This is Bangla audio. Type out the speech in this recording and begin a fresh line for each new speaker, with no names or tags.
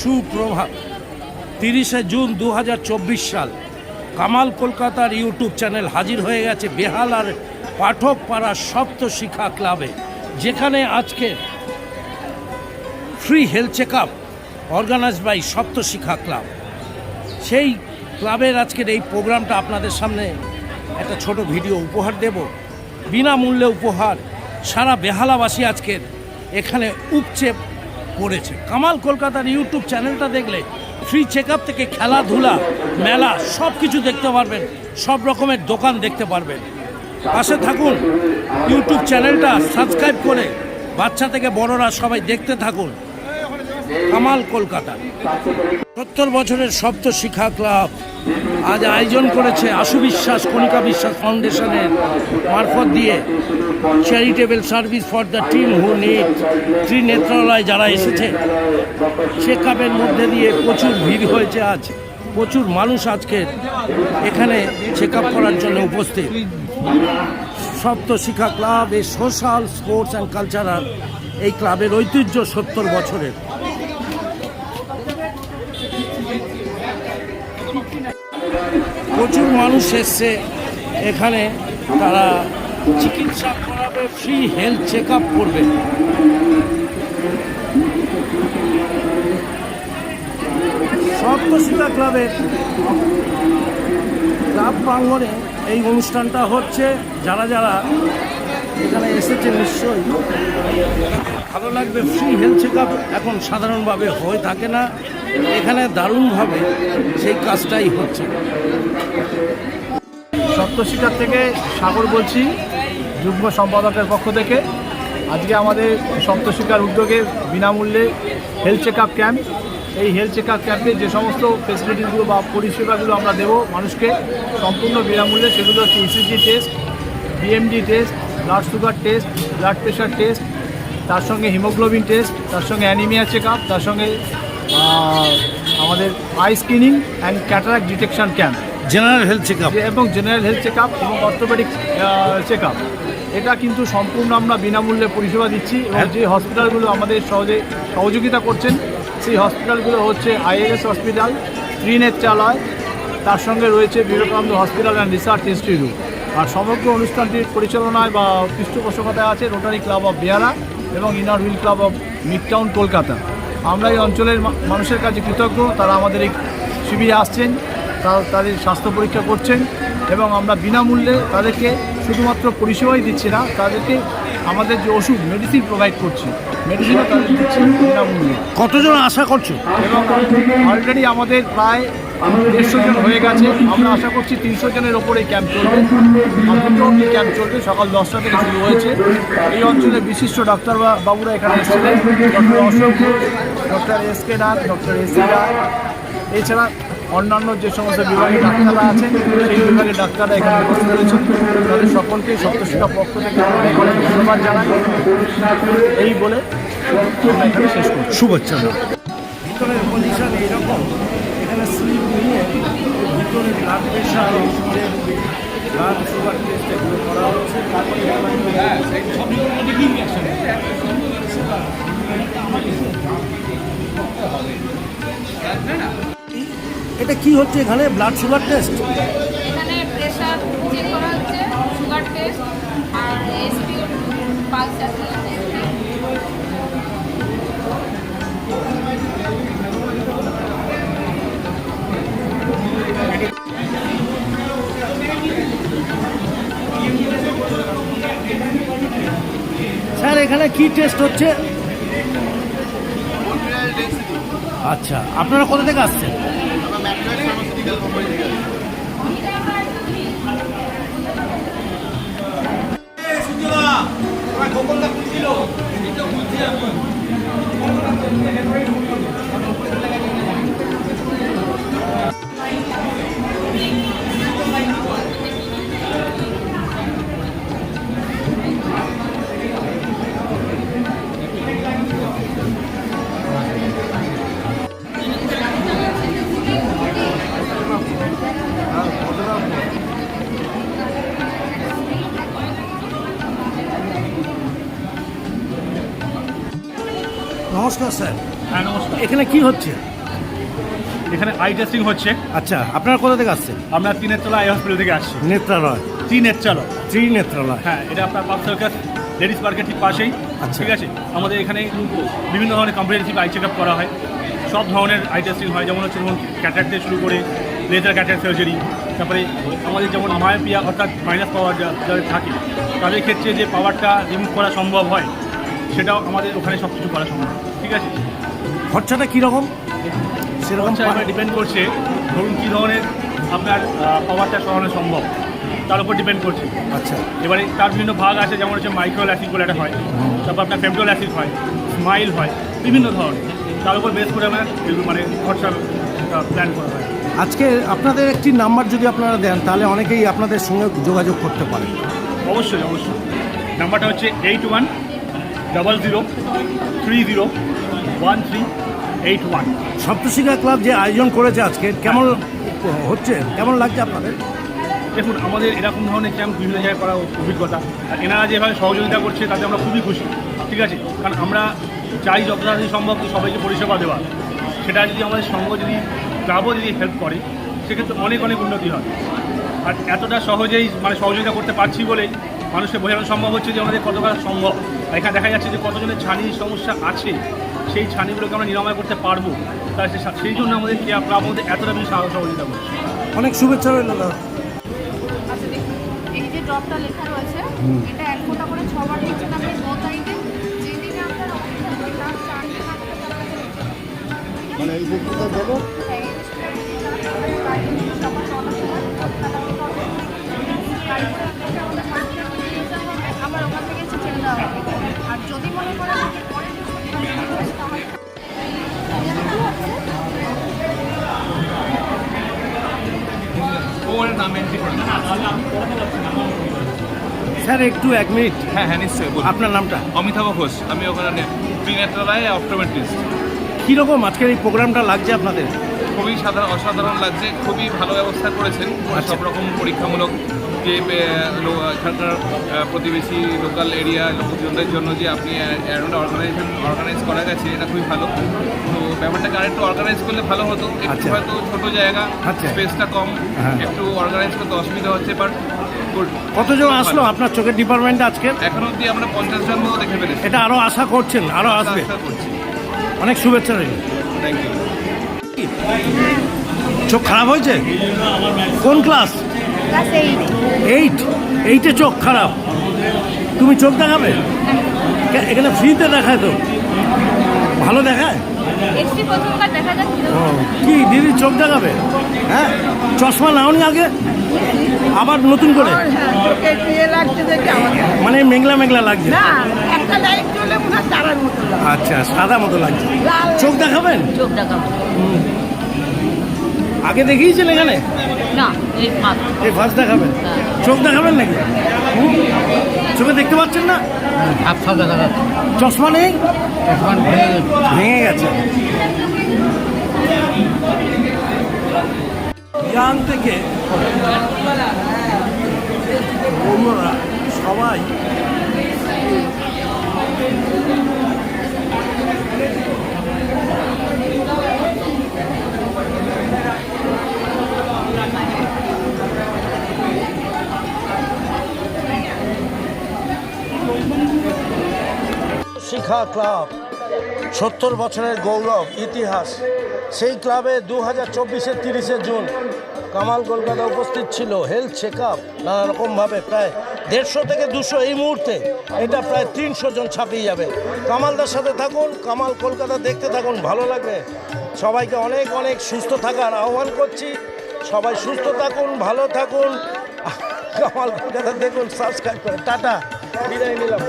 সুপ্রভাত। তিরিশে জুন দু হাজার চব্বিশ সাল কামাল কলকাতার ইউটিউব চ্যানেল হাজির হয়ে গেছে বেহাল আর পাঠক পাড়ার সপ্ত শিক্ষা ক্লাবে, যেখানে আজকে free health check up organise by Sapta Shiksha club. সেই ক্লাবের আজকের এই প্রোগ্রামটা আপনাদের সামনে একটা ছোট ভিডিও উপহার দেব। বিনামূল্যে উপহার। সারা বেহালাবাসী আজকের এখানে উপচে পড়েছে কামাল কলকাতার ইউটিউব চ্যানেলটা দেখলে ফ্রি চেক থেকে খেলাধুলা, মেলা সব কিছু দেখতে পারবেন, সব রকমের দোকান দেখতে পারবেন। পাশে থাকুন ইউটিউব চ্যানেলটা সাবস্ক্রাইব করে বাচ্চা থেকে বড়রা সবাই দেখতে থাকুন। কামাল কলকাতা। সত্তর বছরের সপ্ত শিক্ষা ক্লাব আজ আয়োজন করেছে আশু বিশ্বাস কণিকা বিশ্বাস ফাউন্ডেশনের মারফত দিয়ে। Charitable service for the team who need Trinetralaya যারা এসেছে। চেক আপের মধ্যে দিয়ে প্রচুর ভিড় হয়েছে আজ। প্রচুর মানুষ আজকে এখানে চেক করার জন্য উপস্থিত। সপ্ত শিক্ষা ক্লাব এই সোশ্যাল স্পোর্টস অ্যান্ড কালচারাল এই ক্লাবের ঐতিহ্য সত্তর বছরের। প্রচুর মানুষ এসছে এখানে। তারা চিকিৎসা করাবে ফ্রি হেলথ চেক আপ করবে। সপ্তসীতা ক্লাবের ক্লাব প্রাঙ্গণে এই অনুষ্ঠানটা হচ্ছে। যারা যারা এখানে এসেছে নিশ্চয়ই। ভালো লাগবে ফ্রি হেলথ চেক এখন সাধারণভাবে হয়ে থাকে না। এখানে দারুণভাবে সেই কাজটাই হচ্ছে।
সপ্তশিকার থেকে সাগর বলছি, যুগ্ম সম্পাদকের পক্ষ থেকে। আজকে আমাদের সপ্তশিকার উদ্যোগে বিনামূল্যে হেলথ চেক ক্যাম্প এই হেলথ চেক ক্যাম্পে যে সমস্ত ফেসিলিটিসগুলো বা পরিষেবাগুলো আমরা দেবো মানুষকে, সম্পূর্ণ বিনামূল্যে, সেগুলো হচ্ছে ECG test BMD test blood sugar test blood pressure test তার সঙ্গে হিমোগ্লোবিন টেস্ট তার সঙ্গে অ্যানিমিয়া চেক আপ তার সঙ্গে আমাদের eye screening and cataract detection camp
general health check up
এবং জেনারেল হেলথ চেক আপ এবং অর্থোপেডিক চেক আপ এটা কিন্তু সম্পূর্ণ আমরা বিনামূল্যে পরিষেবা দিচ্ছি এবং যে হসপিটালগুলো আমাদের সহজে সহযোগিতা করছেন সেই হসপিটালগুলো হচ্ছে আইএলএস হসপিটাল ত্রিনেত্রালয় তার সঙ্গে রয়েছে Vivekananda Hospital and Research Institute আর সমগ্র অনুষ্ঠানটির পরিচালনায় বা পৃষ্ঠপোষকতায় আছে রোটারি ক্লাব অফ বেয়ারা এবং Inner Wheel Club of Midtown Kolkata আমরা এই অঞ্চলের মানুষের কাছে কৃতজ্ঞ। তারা আমাদের এই শিবিরে আসছেন তারা তাদের স্বাস্থ্য পরীক্ষা করছেন এবং আমরা বিনামূল্যে তাদেরকে শুধুমাত্র পরিষেবাই দিচ্ছি না তাদেরকে আমাদের যে ওষুধ মেডিসিন প্রোভাইড করছি মেডিসিনও তাদের দিচ্ছি বিনামূল্যে।
কতজন আশা করছ?
এবং অলরেডি আমাদের প্রায় দেড়শো জন হয়ে গেছে। আমরা আশা করছি তিনশো জনের ওপরে এই ক্যাম্প চলবে। দুটো অব্দি ক্যাম্প চলবে সকাল দশটা থেকে শুরু হয়েছে। এই অঞ্চলে বিশিষ্ট ডাক্তার বাবুরা এখানে এসেছিলেন। Doctor Ashok doctor S K Nath doctor S C Roy. এছাড়া অন্যান্য যে সমস্ত বিভাগের ডাক্তাররা আছেন সেই বিভাগের ডাক্তাররা এখানে উপস্থিত রয়েছেন। তাদের সকলকে সপ্তশিক্ষা পক্ষ থেকে অনেক অনেক ধন্যবাদ জানাই। এই বলে
শুভেচ্ছা। ভিতরের পজিশন এইরকম। এখানে স্লিপ নিয়ে ভিতরে ব্লাড প্রেশার ওষুধের ব্লাড সুগার টেস্ট এগুলো করা হচ্ছে। এটা কি হচ্ছে এখানে? ব্লাড সুগার টেস্ট
আর এসপি পালস
এখানে কি টেস্ট হচ্ছে? আচ্ছা আপনারা কোথা থেকে আসছেন? নমস্কার স্যার।
হ্যাঁ নমস্কার।
এখানে কি হচ্ছে?
এখানে আই টেস্টিং হচ্ছে।
আচ্ছা আপনারা কোথা থেকে আসছেন?
আমরা তিনের তলা আই হসপিটাল থেকে আসছি।
নেত্রালয়।
ত্রিনেত্রালয়।
ত্রি নেত্রালয়
হ্যাঁ এটা আপনার পার্ক সরকার লেডিস পার্কের ঠিক পাশেই।
আচ্ছা।
ঠিক আছে? আমাদের এখানে বিভিন্ন ধরনের কম্প্রিহেন্সিভ আই চেক আপ করা হয়। সব ধরনের আই টেস্টিং হয়। যেমন হচ্ছে ধরুন ক্যাটার থেকে শুরু করে লেজার ক্যাটার সার্জারি তারপরে আমাদের যেমন মায়োপিয়া অর্থাৎ মাইনাস পাওয়ার যাদের থাকে তাদের ক্ষেত্রে যে পাওয়ারটা রিমুভ করা সম্ভব হয় সেটাও আমাদের ওখানে সব কিছু করা সম্ভব। ঠিক আছে?
খরচাটা কীরকম সেরকম
এবার ডিপেন্ড করছে ধরুন কী ধরনের আপনার পাওয়ারটা সরানো সম্ভব। তার উপর ডিপেন্ড করছে।
আচ্ছা।
এবারে তার বিভিন্ন ভাগ আছে যেমন হচ্ছে মাইক্রো অ্যাসিড বলে একটা হয়। তারপর আপনার ফেমটোল অ্যাসিড হয় স্মাইল হয় বিভিন্ন ধরনের। তার উপর বেস করে আমরা মানে খরচা প্ল্যান করা হয়।
আজকে আপনাদের একটি নাম্বার যদি আপনারা দেন তাহলে অনেকেই আপনাদের সঙ্গে যোগাযোগ করতে পারে
অবশ্যই অবশ্যই। নাম্বারটা হচ্ছে eight one double zero three zero one three eight one
Saptashikha club যে আয়োজন করেছে আজকে কেমন হচ্ছে? কেমন লাগছে আপনাদের?
দেখুন আমাদের এরকম ধরনের ক্যাম্প বিভিন্ন জায়গায় করা অভিজ্ঞতা। আর এনারা যেভাবে সহযোগিতা করছে তাতে আমরা খুবই খুশি। ঠিক আছে? কারণ আমরা চাই যত তাড়াতাড়ি সম্ভব সবাইকে পরিষেবা দেওয়া। সেটা যদি আমাদের সঙ্গ যদি ক্লাবও যদি হেল্প করে সেক্ষেত্রে অনেক অনেক উন্নতি হয়। আর এতটা সহজেই মানে সহযোগিতা করতে পারছি বলেই মানুষকে বোঝানো সম্ভব হচ্ছে যে আমাদের কতটা সম্ভব। এখানে দেখা যাচ্ছে যে কতজনের ছানির সমস্যা আছে সেই ছানিগুলোকে আমরা নিরাময় করতে পারব। তাই সে- সেই জন্য আমাদের ক্লাব আমাদের এতটা বেশি সহযোগিতা করছে।
অনেক শুভেচ্ছা রইল দাদা।
আচ্ছা এই যে ড্রপটা লেখা রয়েছে এটা এক ফোঁটা করে ছবার দিচ্ছেন আপনি দো তারিখে আপনার হবে তার চারটে মানে এই দেবো
স্যার একটু এক মিনিট।
হ্যাঁ হ্যাঁ নিশ্চয়ই বলুন।
আপনার নামটা?
অমিতাভ ঘোষ। আমি ওখানে ত্রিনেত্রালয়ে অপটোমেট্রিস্ট।
কীরকম আজকের এই প্রোগ্রামটা লাগছে আপনাদের?
খুবই সাধারণ অসাধারণ লাগছে খুবই ভালো ব্যবস্থা করেছেন
আচ্ছা।
সব রকম পরীক্ষামূলক যে এখানকার প্রতিবেশী লোকাল এরিয়া লোকজনদের জন্য যে আপনি অ্যারাউন্ড অর্গানাইজেশন অর্গানাইজ করা গেছে এটা খুবই ভালো। তো ব্যাপারটাকে আরেকটু অর্গানাইজ করলে ভালো হতো। একটু
আচ্ছা।
হয়তো ছোটো জায়গা
আচ্ছা।
স্পেসটা কম
হ্যাঁ।
একটু অর্গানাইজ করতে অসুবিধা হচ্ছে বাট
কতজন আসলো আপনার চোখের ডিপার্টমেন্টে আজকে?
এখন অবধি আমরা পঞ্চাশ জন মতো দেখে ফেলেছি।
এটা আরও আশা করছেন আরও আসবে। অনেক শুভেচ্ছা রইল।
থ্যাংক ইউ
চোখ খারাপ হয়েছে? কোন ক্লাস
এইট
এইট চোখ খারাপ। তুমি চোখ দেখাবে? এখানে ফ্রিতে দেখায় তো। ভালো দেখায়? কি দিদি চোখ দেখাবে? হ্যাঁ? চশমা নাওনি আগে? আবার নতুন করে?
একটু ইয়ে
মানে মেঘলা মেঘলা লাগছে।
হয়।
আচ্ছা সাদা মতো লাগছে। চোখ দেখাবেন?
চোখ দেখাবো।
আগে দেখিয়েছেন এখানে?
না এই মাত্র।
ফার্স্ট দেখাবেন? চোখ দেখাবেন নাকি? চোখে দেখতে পাচ্ছেন না?
আচ্ছা দেখা যাচ্ছে।
চশমা নেই? ভেঙে গেছে। ইয়াং থেকে অন্যরা সবাই শিখা ক্লাব। সত্তর বছরের গৌরব, ইতিহাস। সেই ক্লাবে দু হাজার চব্বিশের তিরিশে জুন কামাল কলকাতা উপস্থিত ছিল। হেলথ চেক আপ নানা রকমভাবে প্রায় দেড়শো থেকে দুশো এই মুহূর্তে এটা প্রায় তিনশো জন ছাপিয়ে যাবে। কামালদার সাথে থাকুন, কামাল কলকাতা দেখতে থাকুন, ভালো লাগবে। সবাইকে অনেক অনেক সুস্থ থাকার আহ্বান করছি। সবাই সুস্থ থাকুন, ভালো থাকুন। কামাল কলকাতা দেখুন সাবস্ক্রাইব করে। টাটা, বিদায় নিলাম।